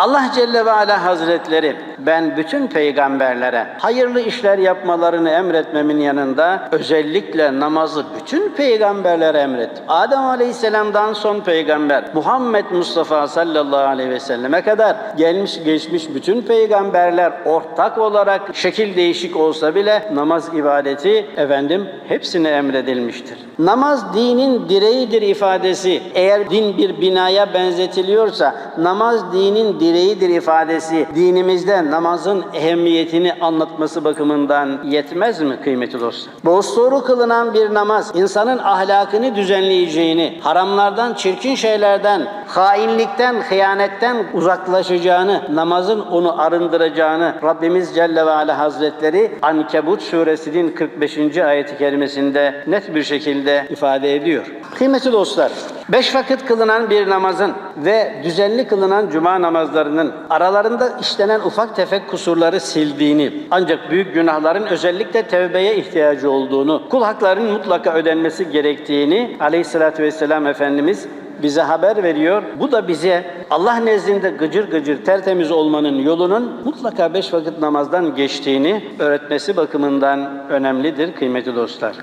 Allah Celle ve Ala Hazretleri ben bütün peygamberlere hayırlı işler yapmalarını emretmemin yanında özellikle namazı bütün peygamberlere emretti. Adem Aleyhisselam'dan son peygamber Muhammed Mustafa sallallahu aleyhi ve selleme kadar gelmiş geçmiş bütün peygamberler ortak olarak şekil değişik olsa bile namaz ibadeti efendim hepsine emredilmiştir. Namaz dinin direğidir ifadesi eğer din bir binaya benzetiliyorsa namaz dinin direğidir ifadesi dinimizde namazın ehemmiyetini anlatması bakımından yetmez mi kıymetli dostlar? Dosdoğru kılınan bir namaz insanın ahlakını düzenleyeceğini, haramlardan, çirkin şeylerden, hainlikten, hıyanetten uzaklaşacağını, namazın onu arındıracağını Rabbimiz Celle ve Ala Hazretleri Ankebut suresinin 45. ayeti kerimesinde net bir şekilde ifade ediyor. Kıymetli dostlar, beş vakit kılınan bir namazın ve düzenli kılınan cuma namazlarının aralarında işlenen ufak tefek kusurları sildiğini, ancak büyük günahların özellikle tevbeye ihtiyacı olduğunu, kul haklarının mutlaka ödenmesi gerektiğini Aleyhisselatü Vesselam Efendimiz bize haber veriyor. Bu da bize Allah nezdinde gıcır gıcır tertemiz olmanın yolunun mutlaka beş vakit namazdan geçtiğini öğretmesi bakımından önemlidir kıymetli dostlar.